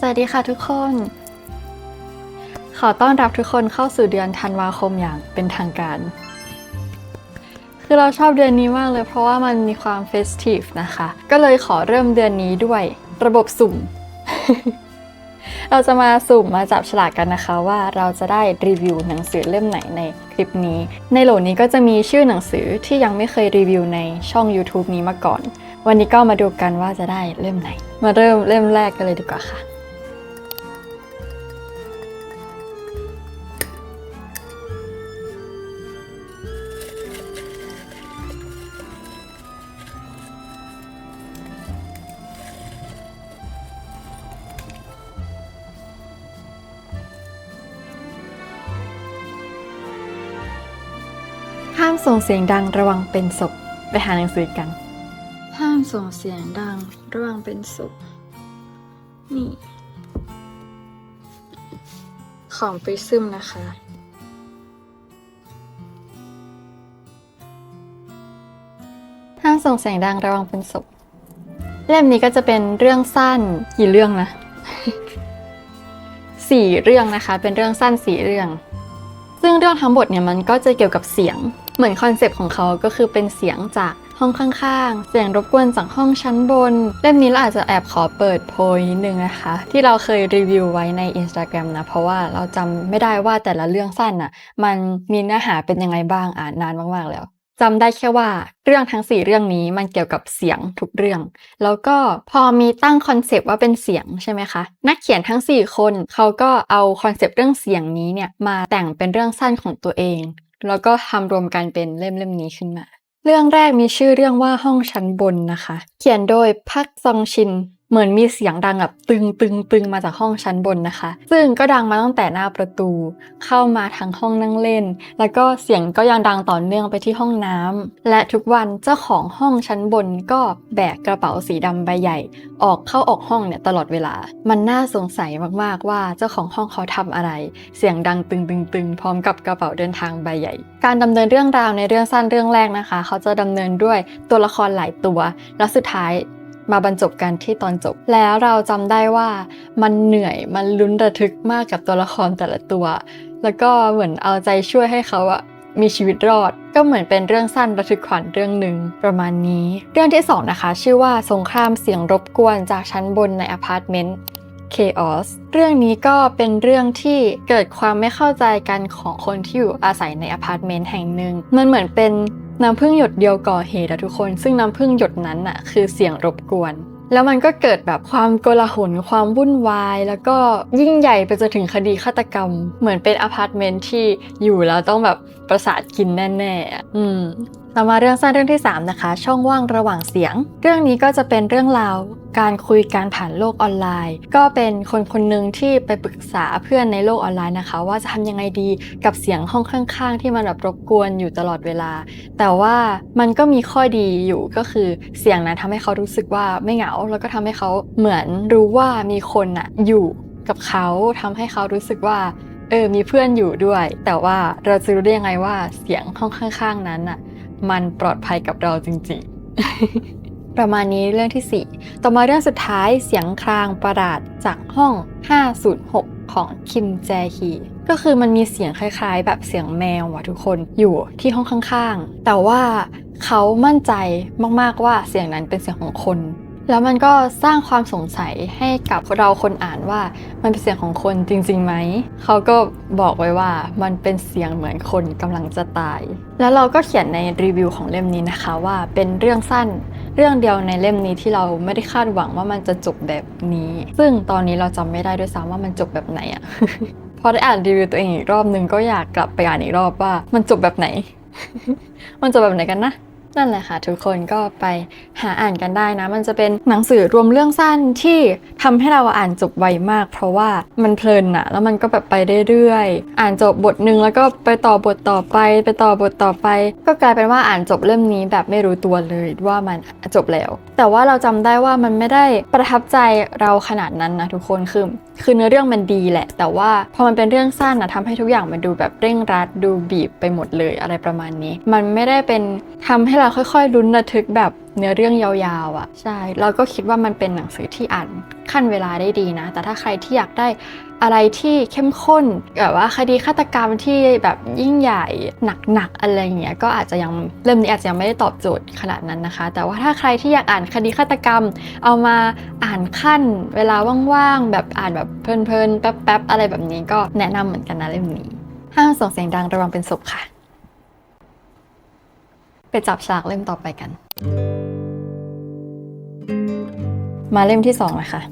สวัสดีค่ะทุกคน ขอต้อนรับทุกคนเข้าสู่เดือนธันวาคมอย่างเป็นทางการ คือเราชอบเดือนนี้มากเลยเพราะว่ามันมีความเฟสทีฟนะคะ ก็เลยขอเริ่มเดือนนี้ด้วยระบบสุ่ม เราจะมาสุ่มมาจับฉลากกันนะคะว่าเราจะได้รีวิวหนังสือเล่มไหนในคลิปนี้ ในโหลนี้ก็จะมีชื่อหนังสือที่ยังไม่เคยรีวิวในช่อง YouTube นี้มาก่อน วันนี้ก็มาดูกันว่าจะได้เล่มไหน มาเริ่มเล่มแรกกันเลยดีกว่าค่ะามส่งเสียงดังระวังเป็นศพ ไปหาหนังสือกัน ห้ามส่งเสียงดังระวังเป็นศพ นี่ ของปริซึมนะคะ ห้ามส่งเสียงดังระวังเป็นศพ เล่มนี้ก็จะเป็นเรื่องสั้นกี่เรื่องนะสี่เรื่องนะคะ เป็นเรื่องสั้นสี่เรื่อง ซึ่งเรื่องทั้งหมดเนี่ยมันก็จะเกี่ยวกับเสียง เหมือนคอนเซปต์ของเขาก็คือเป็นเสียงจากห้องข้างๆ เสียงรบกวนจากห้องชั้นบน เล่มนี้เราอาจจะแอบขอเปิดโพยนิดนึงนะคะ ที่เราเคยรีวิวไว้ใน Instagram นะ เพราะว่าเราจำไม่ได้ว่าแต่ละเรื่องสั้นอะ มันมีเนื้อหาเป็นยังไงบ้างอ่านนานมากๆแล้วจำได้แค่ว่าเรื่องทั้ง 4 เรื่องนี้มันเกี่ยวกับเสียงทุกเรื่อง แล้วก็พอมีตั้งคอนเซปต์ว่าเป็นเสียงใช่ไหมคะ นักเขียนทั้ง 4 คนเขาก็เอาคอนเซปต์เรื่องเสียงนี้เนี่ยมาแต่งเป็นเรื่องสั้นของตัวเอง แล้วก็ทำรวมกันเป็นเล่มเล่มนี้ขึ้นมา เรื่องแรกมีชื่อเรื่องว่าห้องชั้นบนนะคะ เขียนโดยพักซองชิน เหมือนมีเสียงดังแบบตึงตึงตึงมาจากห้องชั้นบนนะคะ ซึ่งก็ดังมาตั้งแต่หน้าประตู เข้ามาทางห้องนั่งเล่น แล้วก็เสียงก็ยังดังต่อเนื่องไปที่ห้องน้ำและทุกวันเจ้าของห้องชั้นบนก็แบกกระเป๋าสีดำใบใหญ่ ออกเข้าออกห้องเนี่ยตลอดเวลา มันน่าสงสัยมากๆว่าเจ้าของห้องเขาทำอะไร เสียงดังตึงตึงตึงพร้อมกับกระเป๋าเดินทางใบใหญ่ การดำเนินเรื่องราวในเรื่องสั้นเรื่องแรกนะคะ เขาจะดำเนินด้วยตัวละครหลายตัว แล้วสุดท้าย มาบรรจบกันที่ตอนจบ แล้วเราจำได้ว่ามันเหนื่อยมันลุ้นระทึกมากกับตัวละครแต่ละตัว แล้วก็เหมือนเอาใจช่วยให้เขาอะมีชีวิตรอด ก็เหมือนเป็นเรื่องสั้นระทึกขวัญเรื่องหนึ่งประมาณนี้ เรื่องที่สองนะคะ ชื่อว่าสงครามเสียงรบกวนจากชั้นบนในอพาร์ตเมนต์ Chaos เรื่องนี้ก็เป็นเรื่องที่เกิดความไม่เข้าใจกันของคนที่อยู่อาศัยในอพาร์ตเมนต์แห่งหนึ่ง มันเหมือนเป็นน้ำพึ่งหยดเดียวก่อเหตุอะทุกคน ซึ่งน้ำพึ่งหยดนั้นอะคือเสียงรบกวนแล้วมันก็เกิดแบบความโกลาหลความวุ่นวาย แล้วก็ยิ่งใหญ่ไปจนถึงคดีฆาตกรรม เหมือนเป็นอพาร์ตเมนต์ที่อยู่แล้วต้องแบบประสาทกินแน่ๆอะ อืมต่อมาเรื่องสั้นเรื่องที่ 3 นะคะ ช่องว่างระหว่างเสียง เรื่องนี้ก็จะเป็นเรื่องราวการคุยการผ่านโลกออนไลน์ ก็เป็นคนคนหนึ่งที่ไปปรึกษาเพื่อนในโลกออนไลน์นะคะ ว่าจะทำยังไงดีกับเสียงห้องข้าง ๆ ที่มันแบบรบกวนอยู่ตลอดเวลา แต่ว่ามันก็มีข้อดีอยู่ก็คือเสียงนั้นทำให้เขารู้สึกว่าไม่เหงา แล้วก็ทำให้เขาเหมือนรู้ว่ามีคนอะอยู่กับเขาทำให้เขารู้สึกว่า เออมีเพื่อนอยู่ด้วย แต่ว่าเราจะรู้ได้ยังไงว่าเสียงห้องข้างๆนั้นอะมันปลอดภัยกับเราจริงๆ ประมาณนี้เรื่องที่ 4 ต่อมาเรื่องสุดท้ายเสียงครางประหลาดจากห้อง 506 ของคิมแจฮีก็คือมันมีเสียงคล้ายๆ แบบเสียงแมวว่ะทุกคนอยู่ที่ห้องข้างๆ แต่ว่าเขามั่นใจมากๆว่าเสียงนั้นเป็นเสียงของคน แล้วมันก็สร้างความสงสัยให้กับเราคนอ่านว่า มันเป็นเสียงของคนจริงๆไหม เขาก็บอกไว้ว่ามันเป็นเสียงเหมือนคนกำลังจะตาย แล้วเราก็เขียนในรีวิวของเล่มนี้นะคะว่าเป็นเรื่องสั้นเรื่องเดียวในเล่มนี้ที่เราไม่ได้คาดหวังว่ามันจะจบแบบนี้ ซึ่งตอนนี้เราจำไม่ได้ด้วยซ้ำว่ามันจบแบบไหนอะพอได้อ่านรีวิวตัวเองอีกรอบนึงก็อยากกลับไปอ่านอีกรอบว่า มันจบแบบไหน มันจบแบบไหนกันนะ นั่นแหละค่ะทุกคนก็ไปหาอ่านกันได้นะ มันจะเป็นหนังสือรวมเรื่องสั้นที่ทำให้เราอ่านจบไวมาก เพราะว่ามันเพลินอะแล้วมันก็แบบไปเรื่อยๆอ่านจบบทหนึ่งแล้วก็ไปต่อบทต่อไป ไปต่อบทต่อไป ก็กลายเป็นว่าอ่านจบเล่มนี้แบบไม่รู้ตัวเลยว่ามันจบแล้ว แต่ว่าเราจำได้ว่ามันไม่ได้ประทับใจเราขนาดนั้นนะทุกคนคือ คือเนื้อเรื่องมันดีแหละ แต่ว่าพอมันเป็นเรื่องสั้นนะทำให้ทุกอย่างมันดูแบบเร่งรัดดูบีบไปหมดเลยอะไรประมาณนี้ มันไม่ได้เป็นทำให้เราเราค่อยๆลุ้นระทึกแบบ เนื้อเรื่องยาวๆอะ่ะใช่เราก็คิดว่ามันเป็นหนังสือที่อ่านขั้นเวลาได้ดีนะ แต่ถ้าใครที่อยากได้อะไรที่เข้มข้นแบบว่าคดีฆาตกรรมที่แบบยิ่งใหญ่หนักๆอะไรอย่างเงี้ยก็อาจจะยังเล่มนี้อาจจะยังไม่ได้ตอบโจทย์ขนาดนั้นนะคะ แต่ว่าถ้าใครที่อยากอ่านคดีฆาตกรรม เอามาอ่านขั้นเวลาว่างๆแบบอ่านแบบเพลินๆแป๊บๆอะไรแบบนี้ก็แนะนำเหมือนกันนะเล่มนี้ห้ามส่งเสียงดังระวังเป็นศพค่ะ ไปจับฉลากเล่มต่อไปกัน มาเล่มที่สองเลยค่ะ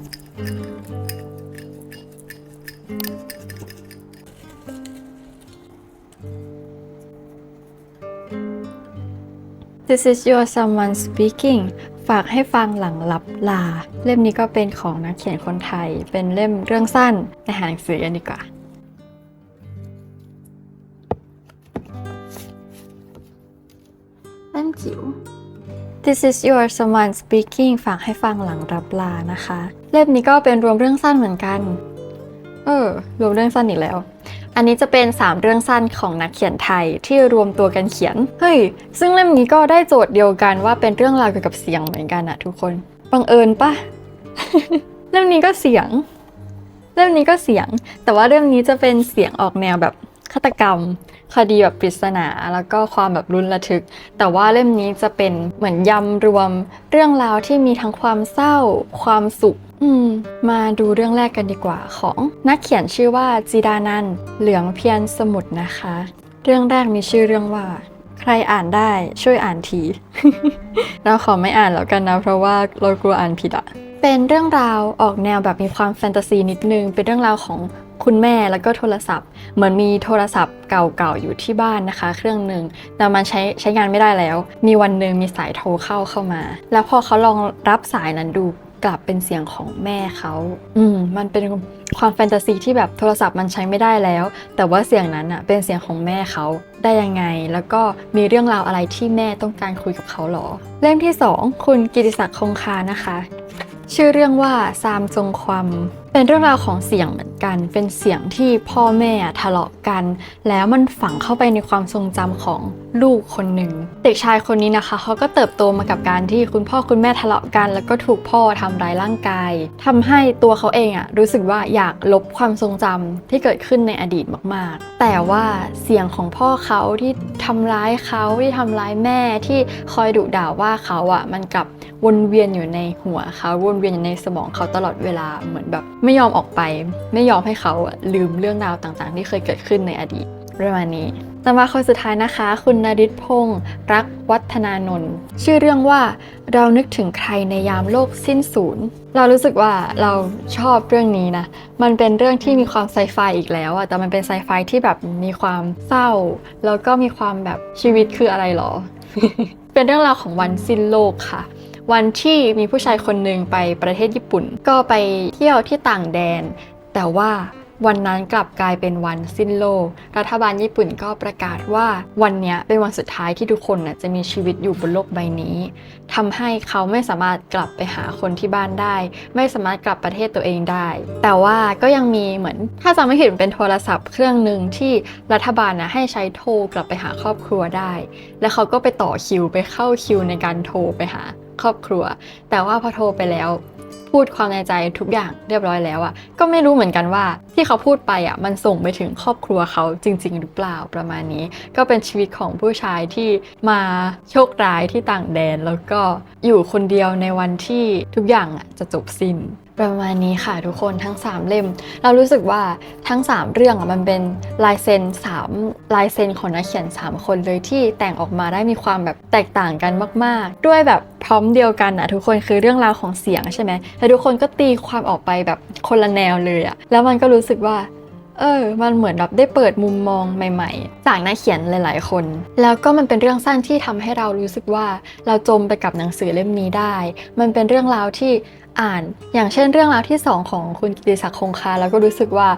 This is your someone speaking ฝากให้ฟังหลังลับลา เล่มนี้ก็เป็นของนักเขียนคนไทย เป็นเล่มเรื่องสั้นในหาหนังสือกันดีกว่า เล่มจิ๋ว This is your someone speaking ฝากให้ฟังหลังรับลานะคะ เล่มนี้ก็เป็นรวมเรื่องสั้นเหมือนกัน เออ รวมเรื่องสั้นอีกแล้ว อันนี้จะเป็น 3 เรื่องสั้นของนักเขียนไทยที่รวมตัวกันเขียน เฮ้ย ซึ่งเล่มนี้ก็ได้โจทย์เดียวกันว่าเป็นเรื่องราวเกี่ยวกับเสียงเหมือนกันอะทุกคน บังเอิญปะเล่มนี้ก็เสียง เล่มนี้ก็เสียง แต่ว่าเรื่องนี้จะเป็นเสียงออกแนวแบบฆาตกรรม คดีแบบปริศนาแล้วก็ความแบบรุนระทึก แต่ว่าเล่มนี้จะเป็นเหมือนยำรวม เรื่องราวที่มีทั้งความเศร้า ความสุขอืมมาดูเรื่องแรกกันดีกว่าของนักเขียนชื่อว่าจิดานันเหลืองเพียรสมุทรนะคะ เรื่องแรกมีชื่อเรื่องว่า ใครอ่านได้ช่วยอ่านทีเราขอไม่อ่านแล้วกันนะ เพราะว่าเรากลัวอ่านผิดอะเป็นเรื่องราวออกแนวแบบมีความแฟนตาซีนิดนึง เป็นเรื่องราวของ คุณแม่แล้วก็โทรศัพท์ เหมือนมีโทรศัพท์เก่าๆอยู่ที่บ้านนะคะ เครื่องหนึ่งแต่มันใช้ใช้งานไม่ได้แล้ว มีวันหนึ่งมีสายโทรเข้าเข้ามา แล้วพอเขาลองรับสายนั้นดูกลับเป็นเสียงของแม่เขา อืม มันเป็นความแฟนตาซีที่แบบโทรศัพท์มันใช้ไม่ได้แล้ว แต่ว่าเสียงนั้นอะเป็นเสียงของแม่เขาได้ยังไง แล้วก็มีเรื่องราวอะไรที่แม่ต้องการคุยกับเขาหรอ เล่มที่ 2 คุณกิติศักดิ์คงคานะคะ ชื่อเรื่องว่าซามจงความ เป็นเรื่องราวของเสียงเหมือนกัน เป็นเสียงที่พ่อแม่ทะเลาะกัน แล้วมันฝังเข้าไปในความทรงจำของลูกคนหนึ่ง เด็กชายคนนี้นะคะเขาก็เติบโตมากับการที่คุณพ่อคุณแม่ทะเลาะกัน แล้วก็ถูกพ่อทำร้ายร่างกายทำให้ตัวเขาเองอะรู้สึกว่าอยากลบความทรงจำที่เกิดขึ้นในอดีตมาก ๆ แต่ว่าเสียงของพ่อเขาที่ทำร้ายเขาที่ทำร้ายแม่ที่คอยดุด่าว่าเขาอะมันกลับวนเวียนอยู่ในหัวเขาวนเวียนอยู่ในสมองเขาตลอดเวลาเหมือนแบบไม่ยอมออกไป ไม่ยอมให้เขาลืมเรื่องราวต่างๆ ที่เคยเกิดขึ้นในอดีตประมาณนี้ต่อมาคนสุดท้ายนะคะ คุณนริศพงศ์รักวัฒนานนท์ชื่อเรื่องว่าเรานึกถึงใครในยามโลกสิ้นศูนย์เรารู้สึกว่าเราชอบเรื่องนี้นะ มันเป็นเรื่องที่มีความไซไฟอีกแล้วอะแต่มันเป็นไซไฟที่แบบมีความเศร้า แล้วก็มีความแบบชีวิตคืออะไรหรอ เป็นเรื่องราวของวันสิ้นโลกค่ะ วันที่มีผู้ชายคนหนึ่งไปประเทศญี่ปุ่น ก็ไปเที่ยวที่ต่างแดน แต่ว่าวันนั้นกลับกลายเป็นวันสิ้นโลก รัฐบาลญี่ปุ่นก็ประกาศว่าวันนี้เป็นวันสุดท้ายที่ทุกคนน่ะจะมีชีวิตอยู่บนโลกใบนี้ทำให้เขาไม่สามารถกลับไปหาคนที่บ้านได้ ไม่สามารถกลับประเทศตัวเองได้ แต่ว่าก็ยังมีเหมือน ถ้าจำไม่ผิดเป็นโทรศัพท์เครื่องหนึ่งที่รัฐบาลนะให้ใช้โทรกลับไปหาครอบครัวได้ แล้วเขาก็ไปต่อคิวไปเข้าคิวในการโทรไปหา ครอบครัว แต่ว่าพอโทรไปแล้ว พูดความในใจทุกอย่างเรียบร้อยแล้วอะ่ะก็ไม่รู้เหมือนกันว่าที่เขาพูดไปอะ่ะมันส่งไปถึงครอบครัวเขาจริง ๆ หรือเปล่าประมาณนี้ ก็เป็นชีวิตของผู้ชายที่มาโชคร้ายที่ต่างแดน แล้วก็อยู่คนเดียวในวันที่ทุกอย่างอะจะจบสิ้น ประมาณนี้ค่ะทุกคนทั้ง 3 เล่ม เรารู้สึกว่าทั้ง 3 เรื่องอะมันเป็นลายเซ็น3ลายเซ็นของนักเขียน 3 คนเลยที่แต่งออกมาได้มีความแบบแตกต่างกันมาก ๆ ด้วยแบบพร้อมเดียวกันนะทุกคนคือเรื่องราวของเสียงใช่ไหมแต่ทุกคนก็ตีความออกไปแบบคนละแนวเลยอะแล้วมันก็รู้สึกว่า เออ มันเหมือนแบบได้เปิดมุมมองใหม่ ๆ จากนักเขียนหลาย ๆ คน แล้วก็มันเป็นเรื่องสั้นที่ทำให้เรารู้สึกว่า เราจมไปกับหนังสือเล่มนี้ได้ มันเป็นเรื่องราวที่อ่าน อย่างเช่นเรื่องราวที่สองของคุณกิติศักดิ์คงคา แล้วก็รู้สึกว่า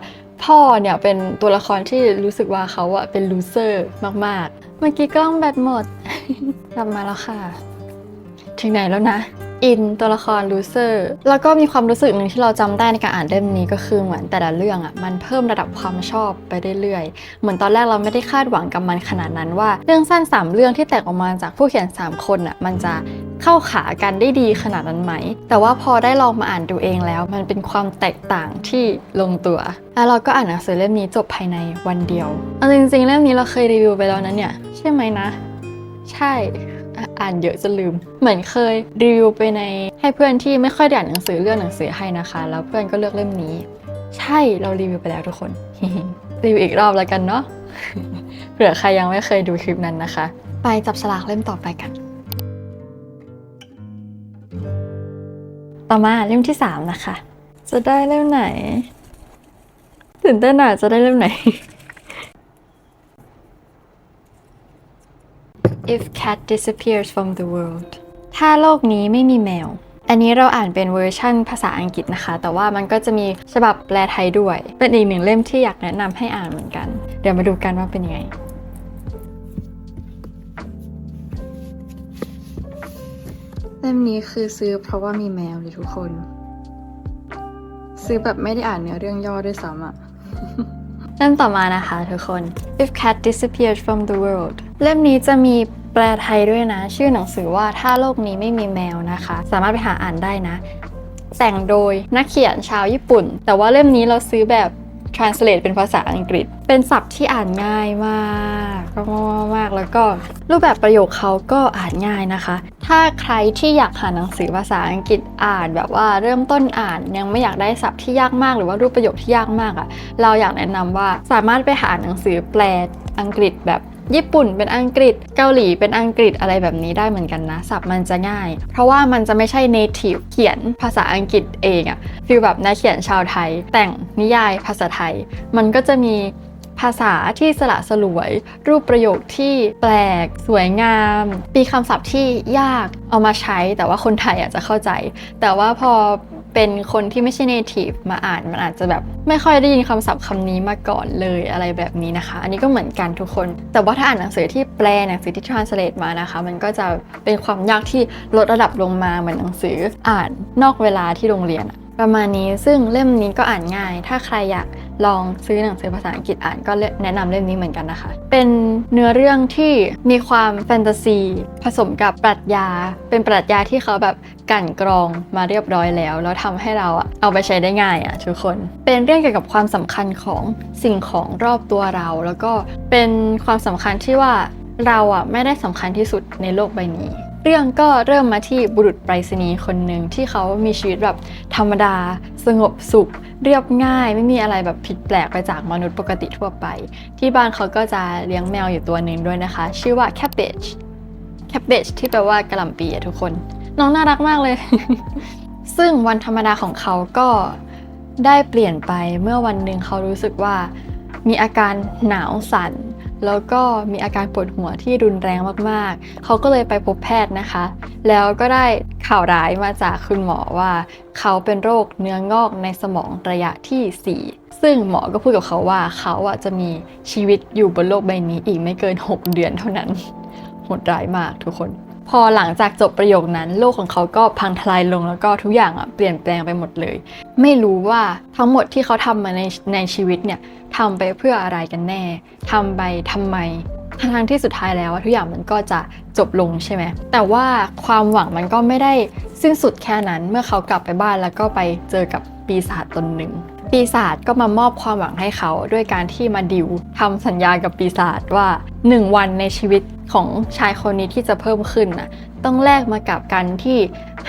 พ่อเนี่ยเป็นตัวละครที่รู้สึกว่าเขาอะเป็นลูเซอร์มาก ๆ เมื่อกี้กล้องแบตหมดกลับมาแล้วค่ะ ถึงไหนแล้วนะ อินตัวละครลูเซอร์แล้วก็มีความรู้สึกหนึ่งที่เราจำได้ในการอ่านเล่มนี้ก็คือเหมือนแต่ละเรื่องอะมันเพิ่มระดับความชอบไปเรื่อยๆ เหมือนตอนแรกเราไม่ได้คาดหวังกับมันขนาดนั้นว่าเรื่องสั้นสามเรื่องที่แตกออกมาจากผู้เขียนสามคนอะมันจะเข้าขากันได้ดีขนาดนั้นไหม แต่ว่าพอได้ลองมาอ่านดูเองแล้ว มันเป็นความแตกต่างที่ลงตัว แล้วเราก็อ่านหนังสือเล่มนี้จบภายในวันเดียวเอาจริงๆเล่มนี้เราเคยรีวิวไปแล้วนะเนี่ย ใช่ไหมนะ ใช่ อ่านเยอะจนลืม เหมือนเคยรีวิวไปในให้เพื่อนที่ไม่ค่อยได้อ่านหนังสือเลือกหนังสือให้นะคะ แล้วเพื่อนก็เลือกเล่มนี้ ใช่เรารีวิวไปแล้วทุกคนรีวิวอีกรอบแล้วกันเนาะเผื่อใครยังไม่เคยดูคลิปนั้นนะคะ ไปจับฉลากเล่มต่อไปกัน ต่อมาเล่มที่ 3 นะคะ จะได้เล่มไหน ตื่นเต้นอะจะได้เล่มไหน If cat disappears from the world ถ้าโลกนี้ไม่มีแมว อันนี้เราอ่านเป็นเวอร์ชั่นภาษาอังกฤษนะคะ แต่ว่ามันก็จะมีฉบับแปลไทยด้วย เป็นอีกหนึ่งเล่มที่อยากแนะนำให้อ่านเหมือนกัน เดี๋ยวมาดูกันว่าเป็นยังไง เล่มนี้คือซื้อเพราะว่ามีแมวเลยทุกคน ซื้อแบบไม่ได้อ่านเนื้อเรื่องย่อด้วยซ้ำอะเล่มต่อมานะคะทุกคน If Cat Disappeared from the World เล่มนี้จะมี แปลไทยด้วยนะ ชื่อหนังสือว่าถ้าโลกนี้ไม่มีแมวนะคะ สามารถไปหาอ่านได้นะ แต่งโดยนักเขียนชาวญี่ปุ่น แต่ว่าเล่มนี้เราซื้อแบบ translate เป็นภาษาอังกฤษ เป็นศัพท์ที่อ่านง่ายมากมากมากแล้วก็รูปแบบประโยคเขาก็อ่านง่ายนะคะ ถ้าใครที่อยากหาหนังสือภาษาอังกฤษอ่านแบบว่าเริ่มต้นอ่านยังไม่อยากได้ศัพท์ที่ยากมาก หรือว่ารูปประโยคที่ยากมากอะ่ะ เราอยากแนะนำว่าสามารถไปหาหนังสือแปลอังกฤษแบบ ญี่ปุ่นเป็นอังกฤษ เกาหลีเป็นอังกฤษอะไรแบบนี้ได้เหมือนกันนะศัพท์มันจะง่าย เพราะว่ามันจะไม่ใช่ native เขียนภาษาอังกฤษเองอะฟีลแบบนักเขียนชาวไทย แต่งนิยายภาษาไทย มันก็จะมีภาษาที่สละสลวย รูปประโยคที่แปลก สวยงามมีคำศัพท์ที่ยากเอามาใช้ แต่ว่าคนไทยอาจจะเข้าใจ แต่ว่าพอ เป็นคนที่ไม่ใช่ native มาอ่านมันอาจจะแบบไม่ค่อยได้ยินคำศัพท์คำนี้มาก่อนเลยอะไรแบบนี้นะคะ อันนี้ก็เหมือนกันทุกคน แต่ว่าถ้าอ่านหนังสือที่แปลหนังสือที่ translate มานะคะ มันก็จะเป็นความยากที่ลดระดับลงมาเหมือนหนังสืออ่านนอกเวลาที่โรงเรียนประมาณนี้ซึ่งเล่มนี้ก็อ่านง่าย ถ้าใครอยาก ลองซื้อหนังสือภาษาอังกฤษอ่านก็แนะนำเล่มนี้เหมือนกันนะคะ เป็นเนื้อเรื่องที่มีความแฟนตาซี ผสมกับปรัชญา เป็นปรัชญาที่เขาแบบกั่นกรองมาเรียบร้อยแล้ว แล้วทำให้เราอะเอาไปใช้ได้ง่ายอะทุกคน เป็นเรื่องเกี่ยวกับความสำคัญของสิ่งของรอบตัวเรา แล้วก็เป็นความสำคัญที่ว่าเราอะไม่ได้สำคัญที่สุดในโลกใบนี้ เรื่องก็เริ่มมาที่บุรุษไปรษณีย์คนหนึ่งที่เขามีชีวิตแบบธรรมดา สงบสุข เรียบง่าย ไม่มีอะไรแบบผิดแปลกไปจากมนุษย์ปกติทั่วไป ที่บ้านเขาก็จะเลี้ยงแมวอยู่ตัวหนึ่งด้วยนะคะ ชื่อว่า cabbage cabbage ที่แปลว่ากระหล่ำปีอะทุกคน น้องน่ารักมากเลย ซึ่งวันธรรมดาของเขาก็ได้เปลี่ยนไปเมื่อวันหนึ่งเขารู้สึกว่ามีอาการหนาวสั่น แล้วก็มีอาการปวดหัวที่รุนแรงมากๆ เขาก็เลยไปพบแพทย์นะคะ แล้วก็ได้ข่าวร้ายมาจากคุณหมอว่า เขาเป็นโรคเนื้องอกในสมองระยะที่ 4 ซึ่งหมอก็พูดกับเขาว่าเขาอะจะมีชีวิตอยู่บนโลกใบนี้อีกไม่เกิน 6 เดือนเท่านั้นโหดร้ายมากทุกคน พอหลังจากจบประโยคนั้น โลกของเขาก็พังทลายลงแล้วก็ทุกอย่างอะเปลี่ยนแปลงไปหมดเลย ไม่รู้ว่าทั้งหมดที่เขาทำมาในในชีวิตเนี่ยทำไปเพื่ออะไรกันแน่ทำไปทำไมทั้งที่สุดท้ายแล้วทุกอย่างมันก็จะจบลงใช่ไหมแต่ว่าความหวังมันก็ไม่ได้สิ้นสุดแค่นั้นเมื่อเขากลับไปบ้านแล้วก็ไปเจอกับปีศาจตนหนึ่ง ปีศาจก็มามอบความหวังให้เขาด้วยการที่มาดิวทำสัญญากับปีศาจว่า 1 วันในชีวิตของชายคนนี้ที่จะเพิ่มขึ้นน่ะต้องแลกมากับการที่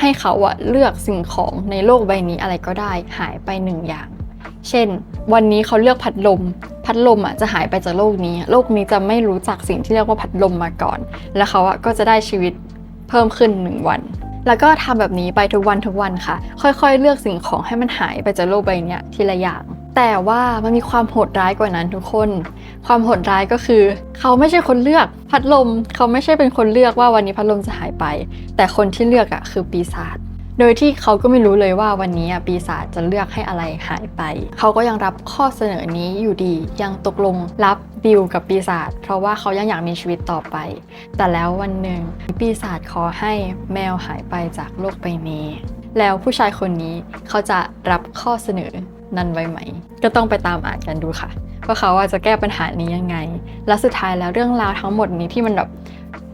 ให้เขาอะเลือกสิ่งของในโลกใบนี้อะไรก็ได้หายไปหนึ่งอย่าง เช่น วันนี้เขาเลือกพัดลม พัดลมอะจะหายไปจากโลกนี้ โลกนี้จะไม่รู้จักสิ่งที่เรียกว่าพัดลมมาก่อน แล้วเขาอะก็จะได้ชีวิตเพิ่มขึ้นหนึ่งวัน แล้วก็ทำแบบนี้ไปทุกวันทุกวันค่ะ ค่อยๆ เลือกสิ่งของให้มันหายไปจากโลกใบนี้ทีละอย่าง แต่ว่ามันมีความโหดร้ายกว่านั้นทุกคน ความโหดร้ายก็คือ เขาไม่ใช่คนเลือกพัดลม เขาไม่ใช่เป็นคนเลือกว่าวันนี้พัดลมจะหายไป แต่คนที่เลือกอะคือปีศาจ โดยที่เขาก็ไม่รู้เลยว่าวันนี้ปีศาจจะเลือกให้อะไรหายไป เขาก็ยังรับข้อเสนอนี้อยู่ดี ยังตกลงรับดิวกับปีศาจเพราะว่าเขายังอยากมีชีวิตต่อไป แต่แล้ววันหนึ่งปีศาจขอให้แมวหายไปจากโลกใบนี้ แล้วผู้ชายคนนี้เขาจะรับข้อเสนอนั้นไว้ไหม ก็ต้องไปตามอ่านกันดูค่ะ ว่าเขาว่าจะแก้ปัญหานี้ยังไง และสุดท้ายแล้วเรื่องราวทั้งหมดนี้ที่มันแบบ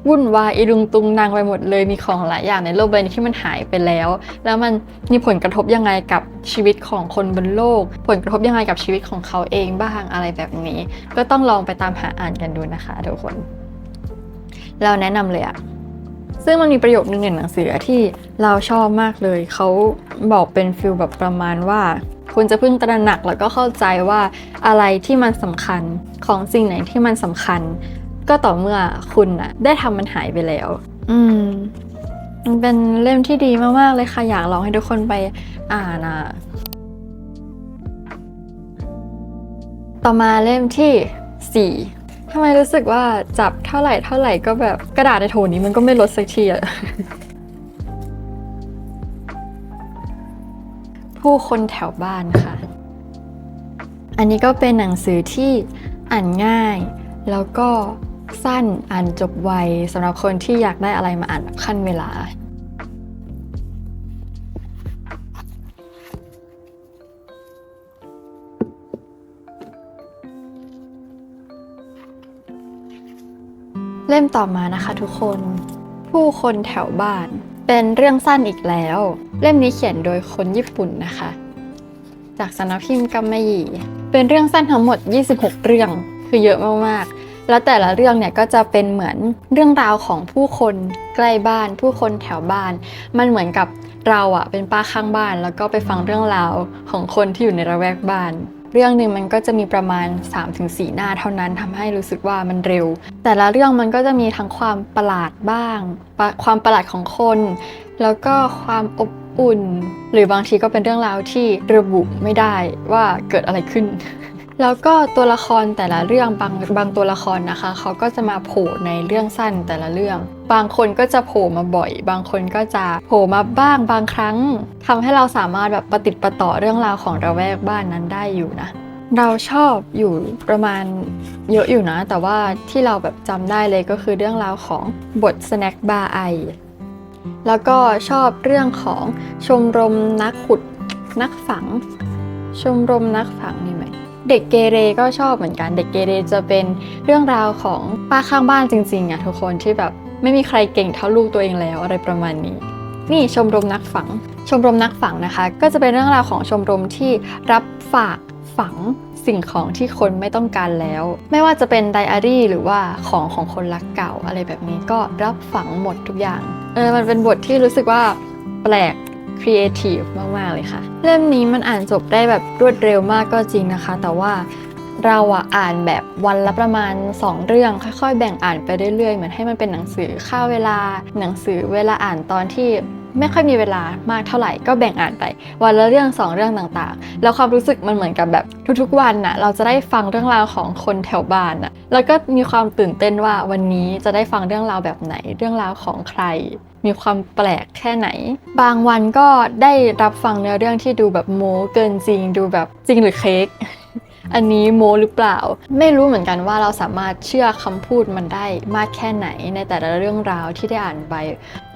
วุ่นวายอีลุงตุงนางไปหมดเลยมีของหลายอย่างในโลกใบนี้ที่มันหายไปแล้ว แล้วมันมีผลกระทบยังไงกับชีวิตของคนบนโลก ผลกระทบยังไงกับชีวิตของเขาเองบ้างอะไรแบบนี้ ก็ต้องลองไปตามหาอ่านกันดูนะคะทุกคน เราแนะนำเลยอะซึ่งมันมีประโยคนึงในหนังสือที่เราชอบมากเลย เขาบอกเป็นฟิลแบบประมาณว่าคุณจะพิ่งตระหนักแล้วก็เข้าใจว่าอะไรที่มันสำคัญของสิ่งไหนที่มันสำคัญ ก็ต่อเมื่อคุณน่ะได้ทำมันหายไปแล้ว อืมมันเป็นเล่มที่ดีมาก ๆ เลยค่ะ อยากลองให้ทุกคนไปอ่านอะต่อมาเล่มที่ 4ทำไมรู้สึกว่าจับเท่าไหร่เท่าไหร่ก็แบบกระดาษในโถนี้มันก็ไม่ลดสักทีอะผู้คนแถวบ้านค่ะ อันนี้ก็เป็นหนังสือที่อ่านง่าย แล้วก็ สั้น อ่านจบไวสำหรับคนที่อยากได้อะไรมาอ่านแบบขั้นเวลา เล่มต่อมานะคะทุกคน ผู้คนแถวบ้าน เป็นเรื่องสั้นอีกแล้ว เล่มนี้เขียนโดยคนญี่ปุ่นนะคะ จากสำนักพิมพ์กัมมะหยี่เป็นเรื่องสั้นทั้งหมด 26 เรื่องคือเยอะมากๆ แล้วแต่ละเรื่องเนี่ยก็จะเป็นเหมือนเรื่องราวของผู้คนใกล้บ้าน ผู้คนแถวบ้าน มันเหมือนกับเราอะเป็นป้าข้างบ้าน แล้วก็ไปฟังเรื่องราวของคนที่อยู่ในระแวกบ้าน เรื่องหนึ่งมันก็จะมีประมาณ 3-4 หน้าเท่านั้นทำให้รู้สึกว่ามันเร็ว แต่ละเรื่องมันก็จะมีทั้งความประหลาดบ้าง ความประหลาดของคน แล้วก็ความอบอุ่น หรือบางทีก็เป็นเรื่องราวที่ระบุไม่ได้ว่าเกิดอะไรขึ้น แล้วก็ตัวละครแต่ละเรื่องบางบางตัวละครนะคะเขาก็จะมาโผล่ในเรื่องสั้นแต่ละเรื่อง บางคนก็จะโผล่มาบ่อย บางคนก็จะโผล่มาบ้างบางครั้งทำให้เราสามารถแบบประติดประต่อเรื่องราวของระแวกบ้านนั้นได้อยู่นะเราชอบอยู่ประมาณเยอะอยู่นะ แต่ว่าที่เราแบบจำได้เลยก็คือเรื่องราวของบท snack bar ไอแล้วก็ชอบเรื่องของชมรมนักขุดนักฝัง ชมรมนักฝังนี่ไหม เด็กเกเรก็ชอบเหมือนกัน เด็กเกเรจะเป็นเรื่องราวของป้าข้างบ้านจริงๆอะทุกคนที่แบบไม่มีใครเก่งเท่าลูกตัวเองแล้วอะไรประมาณนี้ นี่ชมรมนักฝัง ชมรมนักฝังนะคะ ก็จะเป็นเรื่องราวของชมรมที่รับฝากฝังสิ่งของที่คนไม่ต้องการแล้ว ไม่ว่าจะเป็นไดอารี่หรือว่าของของคนรักเก่าอะไรแบบนี้ก็รับฝังหมดทุกอย่างเออมันเป็นบทที่รู้สึกว่าแปลก ครีเอทีฟมาก ๆ เลยค่ะ เล่มนี้มันอ่านจบได้แบบรวดเร็วมากก็จริงนะคะ แต่ว่าเราอะอ่านแบบวันละประมาณ 2 เรื่องค่อยๆ แบ่งอ่านไปเรื่อยๆ เหมือนให้มันเป็นหนังสือค่าเวลา หนังสือเวลาอ่านตอนที่ไม่ค่อยมีเวลามากเท่าไหร่ก็แบ่งอ่านไป วันละเรื่องสองเรื่องต่างๆ แล้วความรู้สึกมันเหมือนกับแบบทุกๆวันน่ะเราจะได้ฟังเรื่องราวของคนแถวบ้านน่ะแล้วก็มีความตื่นเต้นว่าวันนี้จะได้ฟังเรื่องราวแบบไหนเรื่องราวของใคร มีความแปลกแค่ไหน บางวันก็ได้รับฟังเนื้อเรื่องที่ดูแบบโม้เกินจริง ดูแบบจริงหรือเค้กอันนี้โมหรือเปล่า ไม่รู้เหมือนกันว่าเราสามารถเชื่อคำพูดมันได้มากแค่ไหนในแต่ละเรื่องราวที่ได้อ่านไป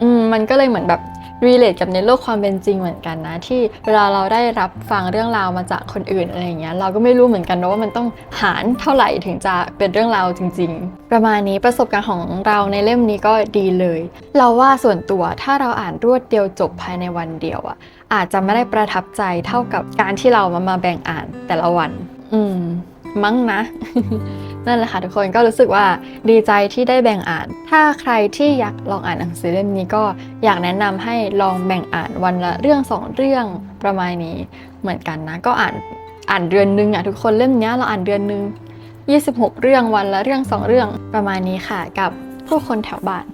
อืมมันก็เลยเหมือนแบบ รีเลทกับในโลกความเป็นจริงเหมือนกันนะ ที่เวลาเราได้รับฟังเรื่องราวมาจากคนอื่นอะไรเงี้ยเราก็ไม่รู้เหมือนกันนะว่ามันต้องหารเท่าไหร่ถึงจะเป็นเรื่องราวจริง ๆ ประมาณนี้ประสบการณ์ของเราในเล่มนี้ก็ดีเลย เราว่าส่วนตัวถ้าเราอ่านรวดเดียวจบภายในวันเดียวอะอาจจะไม่ได้ประทับใจเท่ากับการที่เรามามาแบ่งอ่านแต่ละวัน อืม มั้งนะ นั่นแหละค่ะทุกคนก็รู้สึกว่าดีใจที่ได้แบ่งอ่าน ถ้าใครที่อยากลองอ่านหนังสือเล่มนี้ก็อยากแนะนำให้ลองแบ่งอ่านวันละเรื่องสองเรื่องประมาณนี้เหมือนกันนะ ก็อ่านอ่านเดือนนึงอะทุกคนเล่มนี้เราอ่านเดือนนึง 26 เรื่องวันละเรื่องสองเรื่องประมาณนี้ค่ะ กับผู้คนแถวบ้าน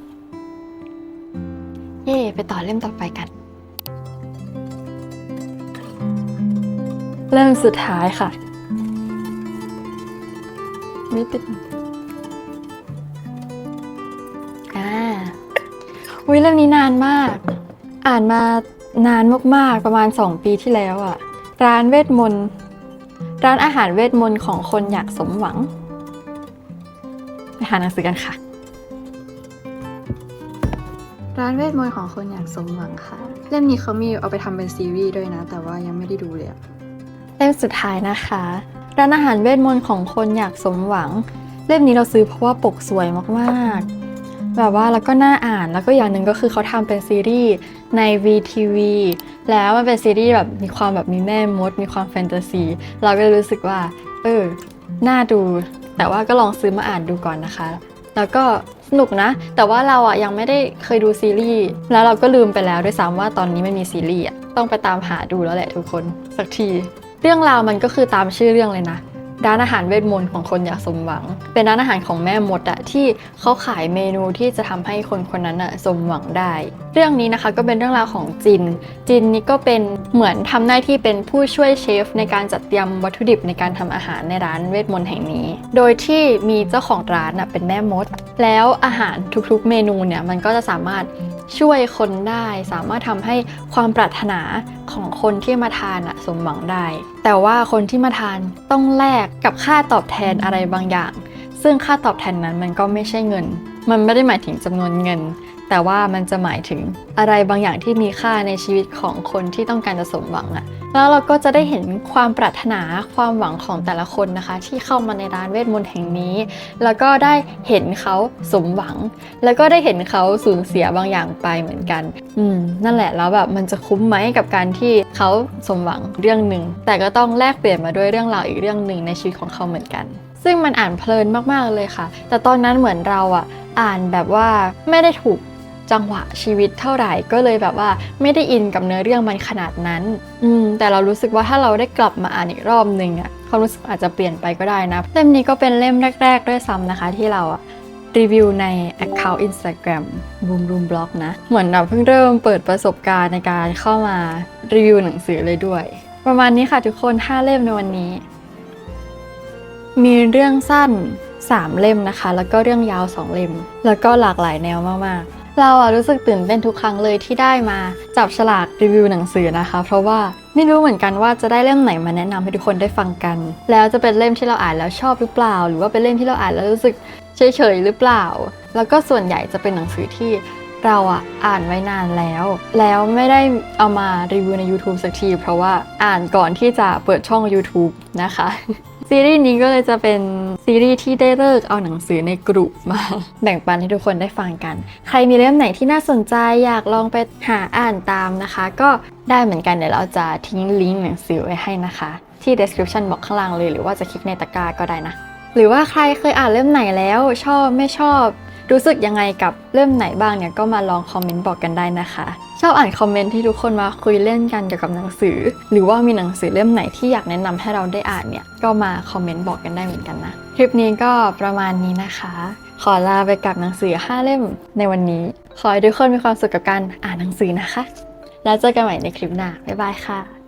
เย่ไปต่อเล่มต่อไปกัน เล่มสุดท้ายค่ะ ไม่ติดอ่าวิเรื่องนี้นานมาก อ่านมานานมากๆประมาณ 2 ปีที่แล้วอะร้านเวทมนต์ร้านอาหารเวทมนต์ของคนอยากสมหวังหาหนังสือกันค่ะ ร้านเวทมนต์ของคนอยากสมหวังค่ะ เล่มนี้เขามีเอาไปทำเป็นซีรีส์ด้วยนะ แต่ว่ายังไม่ได้ดูเลยอะเล่มสุดท้ายนะคะ ร้านอาหารเวทมนต์ของคนอยากสมหวัง เล่มนี้เราซื้อเพราะว่าปกสวยมากๆ แบบว่าแล้วก็น่าอ่านแล้วก็อย่างหนึ่งก็คือเขาทำเป็นซีรีส์ใน VTV แล้วมันเป็นซีรีส์แบบมีความแบบมีแม่มด มีความแฟนตาซี เราก็รู้สึกว่า เออ น่าดู แต่ว่าก็ลองซื้อมาอ่านดูก่อนนะคะ แล้วก็สนุกนะ แต่ว่าเราอะยังไม่ได้เคยดูซีรีส์ แล้วเราก็ลืมไปแล้วด้วยซ้ำว่าตอนนี้ไม่มีซีรีส์ต้องไปตามหาดูแล้วแหละทุกคน สักที เรื่องราวมันก็คือตามชื่อเรื่องเลยนะร้านอาหารเวทมนต์ของคนอยากสมหวัง เป็นร้านอาหารของแม่มดอะที่เขาขายเมนูที่จะทำให้คนคนนั้นอะสมหวังได้ เรื่องนี้นะคะก็เป็นเรื่องราวของจิน จินนี่ก็เป็นเหมือนทำหน้าที่เป็นผู้ช่วยเชฟในการจัดเตรียมวัตถุดิบในการทำอาหารในร้านเวทมนต์แห่งนี้ โดยที่มีเจ้าของร้านอะเป็นแม่มด แล้วอาหารทุกๆ เมนูเนี่ยมันก็จะสามารถช่วยคนได้ สามารถทำให้ความปรารถนาของคนที่มาทานอะสมหวังได้ แต่ว่าคนที่มาทานต้องแลกกับค่าตอบแทนอะไรบางอย่าง ซึ่งค่าตอบแทนนั้นมันก็ไม่ใช่เงิน มันไม่ได้หมายถึงจำนวนเงิน แต่ว่ามันจะหมายถึงอะไรบางอย่างที่มีค่าในชีวิตของคนที่ต้องการจะสมหวังอะแล้วเราก็จะได้เห็นความปรารถนาความหวังของแต่ละคนนะคะ ที่เข้ามาในร้านเวทมนต์แห่งนี้ แล้วก็ได้เห็นเขาสมหวัง แล้วก็ได้เห็นเขาสูญเสียบางอย่างไปเหมือนกัน อืมนั่นแหละแล้วแบบมันจะคุ้มไหมกับการที่เขาสมหวังเรื่องหนึ่งแต่ก็ต้องแลกเปลี่ยนมาด้วยเรื่องราวอีกเรื่องหนึ่งในชีวิตของเขาเหมือนกัน ซึ่งมันอ่านเพลินมากๆเลยค่ะ แต่ตอนนั้นเหมือนเราอะอ่านแบบว่าไม่ได้ถูก จังหวะชีวิตเท่าไหร่ก็เลยแบบว่าไม่ได้อินกับเนื้อเรื่องมันขนาดนั้น อืมแต่เรารู้สึกว่าถ้าเราได้กลับมาอ่านอีกรอบหนึ่งอะความรู้สึกอาจจะเปลี่ยนไปก็ได้นะ เล่มนี้ก็เป็นเล่มแรก ๆ ด้วยซ้ำนะคะ ที่เราอะรีวิวใน Account Instagram Boom Boom Blog นะ เหมือนแบบเพิ่งเริ่มเปิดประสบการณ์ในการเข้ามารีวิวหนังสือเลยด้วย ประมาณนี้ค่ะทุกคน 5 เล่มในวันนี้ มีเรื่องสั้น 3 เล่มนะคะ แล้วก็เรื่องยาว 2 เล่ม แล้วก็หลากหลายแนวมากๆ เราอะรู้สึกตื่นเต้นทุกครั้งเลยที่ได้มาจับฉลากรีวิวหนังสือนะคะ เพราะว่าไม่รู้เหมือนกันว่าจะได้เล่มไหนมาแนะนำให้ทุกคนได้ฟังกัน แล้วจะเป็นเล่มที่เราอ่านแล้วชอบหรือเปล่า หรือว่าเป็นเล่มที่เราอ่านแล้วรู้สึกเฉยๆหรือเปล่า แล้วก็ส่วนใหญ่จะเป็นหนังสือที่เราอะอ่านไว้นานแล้ว แล้วไม่ได้เอามารีวิวใน YouTube สักที เพราะว่าอ่านก่อนที่จะเปิดช่อง YouTube นะคะ ซีรีส์นี้ก็เลยจะเป็นซีรีส์ที่ได้เลิกเอาหนังสือในกลุ่มมา แบ่งปันให้ทุกคนได้ฟังกัน ใครมีเล่มไหนที่น่าสนใจอยากลองไปหาอ่านตามนะคะ ก็ได้เหมือนกันเดี๋ยวเราจะทิ้งลิงก์หนังสือไว้ให้นะคะ ที่ description บอกข้างล่างเลยหรือว่าจะคลิกในตะกร้าก็ได้นะ หรือว่าใครเคยอ่านเล่มไหนแล้วชอบไม่ชอบ รู้สึกยังไงกับเล่มไหนบ้างเนี่ยก็มาลองคอมเมนต์บอกกันได้นะคะ ชอบอ่านคอมเมนต์ที่ทุกคนมาคุยเล่นกันเกี่ยวกับหนังสือ หรือว่ามีหนังสือเล่มไหนที่อยากแนะนำให้เราได้อ่านเนี่ย ก็มาคอมเมนต์บอกกันได้เหมือนกันนะ คลิปนี้ก็ประมาณนี้นะคะ ขอลาไปกับหนังสือ 5 เล่มในวันนี้ ขอให้ทุกคนมีความสุขกับการอ่านหนังสือนะคะ แล้วเจอกันใหม่ในคลิปหน้าบ๊ายบายค่ะ